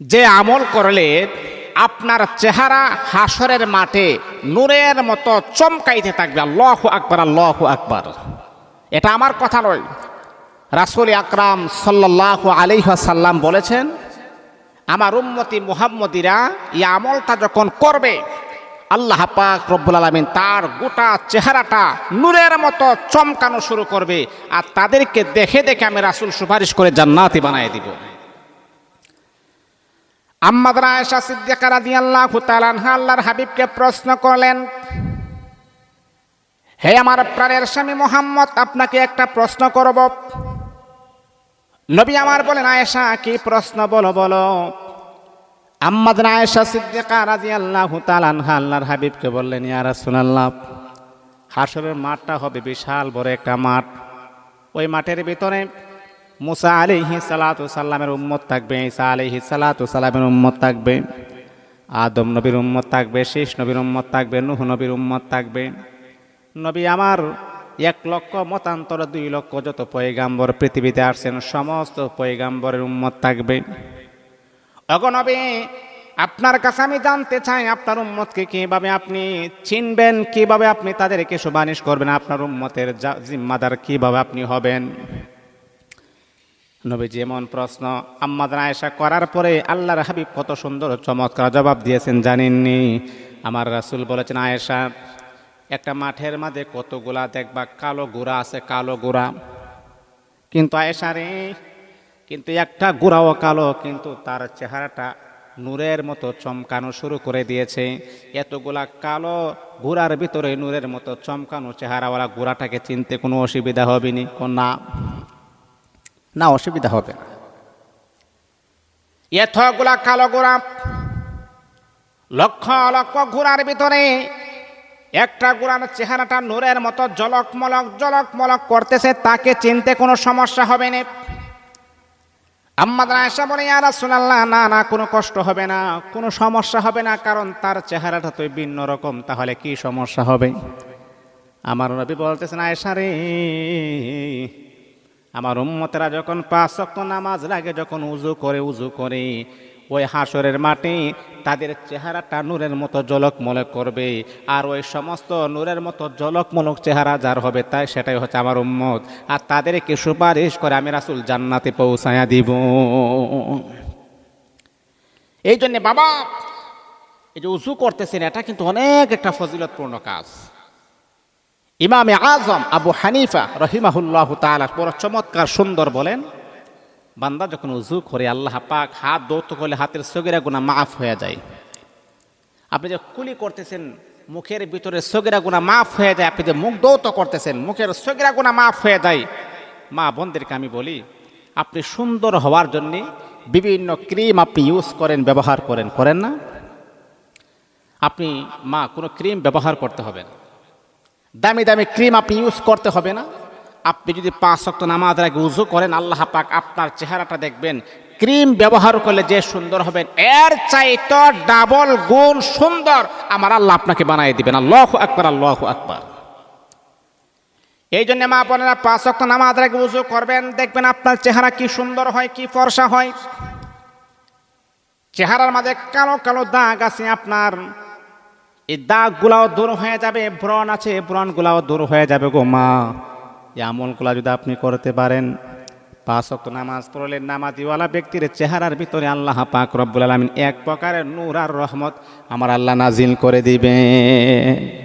যে আমল করলে আপনার চেহারা হাসরের মাঠে নূরের মতো চমকাইতে থাকবে। আল্লাহ আকবার আল্লাহ আকবার। এটা আমার কথা নয়। রাসুল আকরাম সাল্লাহ আলিহাসাল্লাম বলেছেন, আমার উম্মতি মুহাম্মদিরা এই আমলটা যখন করবে, আল্লাহ পাক রব্বুল আলমিন তার গোটা চেহারাটা নূরের মতো চমকানো শুরু করবে আর তাদেরকে দেখে দেখে আমি রাসুল সুপারিশ করে জান্নাতি বানাই দিব। আম্মাদ আয়েশা সিদ্দিকা রাদিয়াল্লাহু তাআলা আনহা আল্লাহর হাবিবকে প্রশ্ন করলেন, হে আমার প্রাণের স্বামী মোহাম্মদ, আপনাকে একটা প্রশ্ন করব। নবী আমার বলেন, আয়েশা, কি প্রশ্ন? বলো বলো। আম্মাদ আয়েশা সিদ্দিকা রাদিয়াল্লাহু তাআলা আনহা আল্লাহর হাবিবকে বললেন, ইয়া রাসূলুল্লাহ, হাসরের মাঠটা হবে বিশাল বড় একটা মাঠ। ওই মাঠের ভিতরে মুসা আলিহি সালাতু সাল্লামের উম্মত থাকবে, ঈসা আলিহি সালাতু সাল্লামের উম্মত থাকবে, আদম নবীর উম্মত থাকবে, শেষ নবীর উম্মত থাকবে, নুহ নবীর উম্মত থাকবে। নবী আমার এক লক্ষ, মতান্তর দুই লক্ষ যত পয়গাম্বর পৃথিবীতে আসছেন, সমস্ত পয়গাম্বরের উম্মত থাকবে। অগনবী আপনার কাছে আমি জানতে চাই, আপনার উম্মতকে কীভাবে আপনি চিনবেন, কীভাবে আপনি তাদেরকে সুপারিশ করবেন, আপনার উম্মতের জিম্মাদার কীভাবে আপনি হবেন? নবীজি এমন প্রশ্ন আম্মাদ আয়েশা করার পরে আল্লাহর হাবিব কত সুন্দর চমৎকার জবাব দিয়েছেন জানেননি? আমার রাসূল বলেছেন, আয়েশা, একটা মাঠের মাঝে কতগুলা দেখবা কালো গোড়া আছে, কালো গোড়া। কিন্তু আয়েশা রে, কিন্তু একটা গোড়াও কালো, কিন্তু তার চেহারাটা নূরের মতো চমকানো শুরু করে দিয়েছে। এতগুলা কালো গোড়ার ভিতরে নূরের মতো চমকানো চেহারাওয়ালা গোড়াটাকে চিনতে কোনো অসুবিধা হবে নি। না, অসুবিধা হবে না। এতগুলা কালো গোড়া লক্ষ লক্ষ ঘোড়ার ভিতরে একটা গোড়ার চেহারাটা নূরের মতো জলক মলক জলক মলক করতেছে, তাকে চিনতে কোনো সমস্যা হবে না। আম্মাদ আয়েশা বলে, ইয়া রাসূলুল্লাহ, না না, কোনো কষ্ট হবে না, কোনো সমস্যা হবে না, কারণ তার চেহারাটা তো ভিন্ন রকম, তাহলে কি সমস্যা হবে? আমার নবী বলতেছেন, আয়েশা রে আমার উম্মতেরা যখন পাঁচ ওয়াক্ত নামাজ লাগে, যখন উজু করে উজু করে, ওই হাসরের মাঠে তাদের চেহারাটা নূরের মতো জলক মলক করবে। আর ওই সমস্ত নূরের মতো জলক মলক চেহারা যার হবে তাই সেটাই হচ্ছে আমার উম্মত। আর তাদেরকে সুপারিশ করে আমি রাসুল জান্নাতে পৌঁছায়া দিব। এই জন্যে বাবা, এই যে উজু করতেছেন, এটা কিন্তু অনেক একটা ফজিলতপূর্ণ কাজ। ইমামে আজম আবু হানিফা রহিমাহুল্লাহ তাআলা বড় চমৎকার সুন্দর বলেন, বান্দা যখন উজু করে আল্লাহ পাক হাত দৌত করলে হাতের সগিরা গুণা মাফ হয়ে যায়। আপনি যে কুলি করতেছেন, মুখের ভিতরে সগিরা গুণা মাফ হয়ে যায়, আপনি যে মুখ দৌত করতেছেন, মুখের সগিরা গুণা মাফ হয়ে যায়। মা বোনদেরকে আমি বলি, আপনি সুন্দর হওয়ার জন্যে বিভিন্ন ক্রিম আপনি ইউজ করেন, ব্যবহার করেন করেন না? আপনি মা, কোনো ক্রিম ব্যবহার করতে হবে না। দামি দামি ক্রিম আপনি ইউজ করতে হবে না। আপনি যদি পাঁচ শক্ত নামাজ আগে উজু করেন, আল্লাহ পাক আপনার চেহারাটা দেখবেন। ক্রিম ব্যবহার করলে যে সুন্দর হবেন এর চাইতে ডাবল গুণ সুন্দর আমার আল্লাহ আপনাকে বানিয়ে দিবেন। আল্লাহ আকবার আল্লাহ আকবার। এই জন্য মা বোনেরা, পাঁচ শক্ত নামাজ আগে উজু করবেন, দেখবেন আপনার চেহারা কি সুন্দর হয়, কি ফর্সা হয়। চেহারার মাঝে কালো কালো দাগ আছে আপনার। এই দাগগুলাও দূর হয়ে যাবে, ব্রণ আছে ব্রণগুলাও দূর হয়ে যাবে গো মা। এই আমলগুলা যদি আপনি করতে পারেন, পাঁচ অক্ট নামাজ পড়লেন নামাজিওয়ালা ব্যক্তির চেহারার ভিতরে আল্লাহ পাক রব্বুল আলমিন এক প্রকারের নূর আর রহমত আমার আল্লাহ নাজিল করে দিবেন।